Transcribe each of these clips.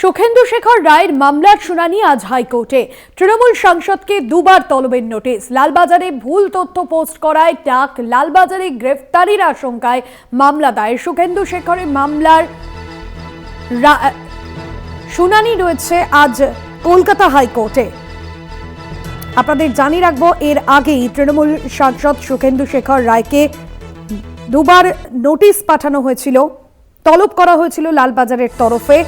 সুখেন্দু শেখর রায়ের মামলার শুনানি আজ হাইকোর্টে। তৃণমূল সাংসদকে দুবার তলবের নোটিশ। লালবাজারে ভুল তথ্য পোস্ট করায় ডাক। লালবাজারে গ্রেফতারির আশঙ্কায় মামলা দায়ের। সুখেন্দু শেখরের মামলার শুনানি রয়েছে আজ কলকাতা হাইকোর্টে। আপনাদের জানিয়ে রাখব, এর আগেই তৃণমূল সাংসদ সুখেন্দু শেখর রায়কে দুবার নোটিশ পাঠানো হয়েছিল। তলব করা হয়েছিল লালবাজারের তরফে।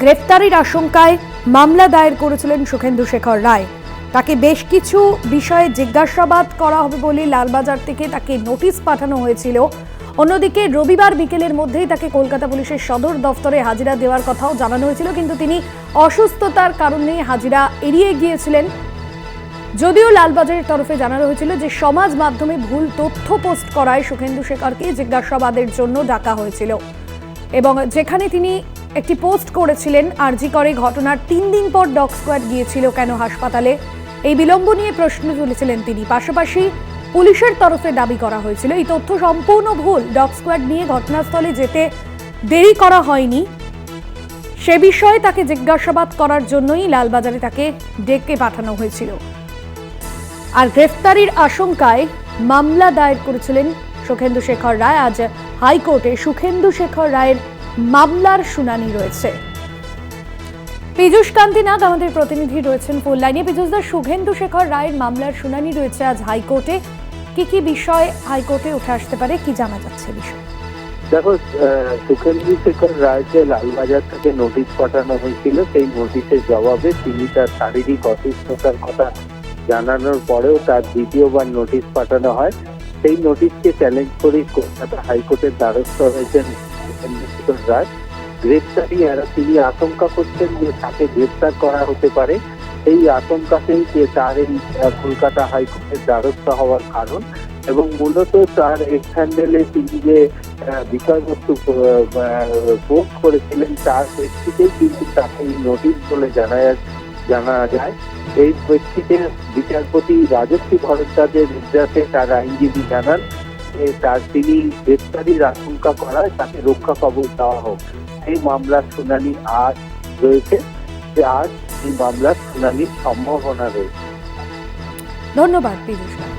গ্রেফতারির আশঙ্কায় মামলা দায়ের করেছিলেন সুখেন্দু শেখর রায়। তাকে বেশ কিছু বিষয়ে জিজ্ঞাসাবাদ করা হবে বলে লালবাজার থেকে তাকে নোটিশ পাঠানো হয়েছিল। অন্যদিকে রবিবার বিকেলের মধ্যেই তাকে কলকাতা পুলিশের সদর দফতরে হাজিরা দেওয়ার কথাও জানানো হয়েছিল, কিন্তু তিনি অসুস্থতার কারণে হাজিরা এড়িয়ে গিয়েছিলেন। যদিও লালবাজারের তরফে জানানো হয়েছিল যে সমাজ মাধ্যমে ভুল তথ্য পোস্ট করায় সুখেন্দু শেখরকে জিজ্ঞাসাবাদের জন্য ডাকা হয়েছিল। এবং যেখানে তিনি একটি পোস্ট করেছিলেন আরজি করে, ঘটনার তিন দিন পর ডগ স্কোয়াড গিয়েছিল কেন হাসপাতালে। এই বিলম্ব নিয়ে প্রশ্ন তুলেছিলেন তিনি। পাশাপাশি পুলিশের তরফে দাবি করা হয়েছিল, এই তথ্য সম্পূর্ণ ভুল। ডগ স্কোয়াড নিয়ে ঘটনাস্থলে যেতে দেরি করা হয়নি। সে বিষয়ে তাকে জিজ্ঞাসাবাদ করার জন্যই লালবাজারে তাকে ডেকে পাঠানো হয়েছিল। আর গ্রেফতারির আশঙ্কায় মামলা দায়ের করেছিলেন সুখেন্দু শেখর রায়। আজ হাইকোর্টে সুখেন্দু শেখর রায়ের মামলার শুনানি রয়েছে। পীযুষ কান্তি নাগ আমাদের প্রতিনিধি রয়েছেন ফুল লাইনে পীযুষদার সুখেন্দু শেখর রায়ের মামলার শুনানি রয়েছে আজ হাইকোর্টে। কি কি বিষয় হাইকোর্টে উঠে আসতে পারে, কি জানা যাচ্ছে বিষয়? দেখো সুখেন্দু শেখর রায়কে লালবাজার থেকে নোটিশ পাঠানো হয়েছিল, সেই নোটিশের জবাবে তিনি তার শারীরিক অসুস্থতার কথা জানানোর পরেও তার দ্বিতীয়বার নোটিশ পাঠানো হয়। সেই নোটিশকে চ্যালেঞ্জ করে কলকাতা হাইকোর্টের দ্বারস্থ হয়েছেন তিনি আশঙ্কা করছেন যে তাকে গ্রেপ্তার করা হতে পারে। এই আশঙ্কাতেই যে তার এই কলকাতা হাইকোর্টের দ্বারস্থ হওয়ার কারণ এবং মূলত তার হ্যান্ডেলে তিনি যে বিষয়বস্তু করেছিলেন তার প্রেক্ষিতেই কিন্তু তাকে এই নোটিশ বলে জানা জানা যায়। এই প্রেক্ষিতে বিচারপতি রাজস্বী ভরদ্বাজের নির্দেশে তার আইনজীবী জানান তার তিনি গ্রেপ্তারির আশঙ্কা করায় তাকে রক্ষা কবচ দেওয়া হোক। এই মামলার শুনানি আজ রয়েছে। যে আজ এই মামলার শুনানির সম্ভাবনা রয়েছে। ধন্যবাদ, পীযুষ।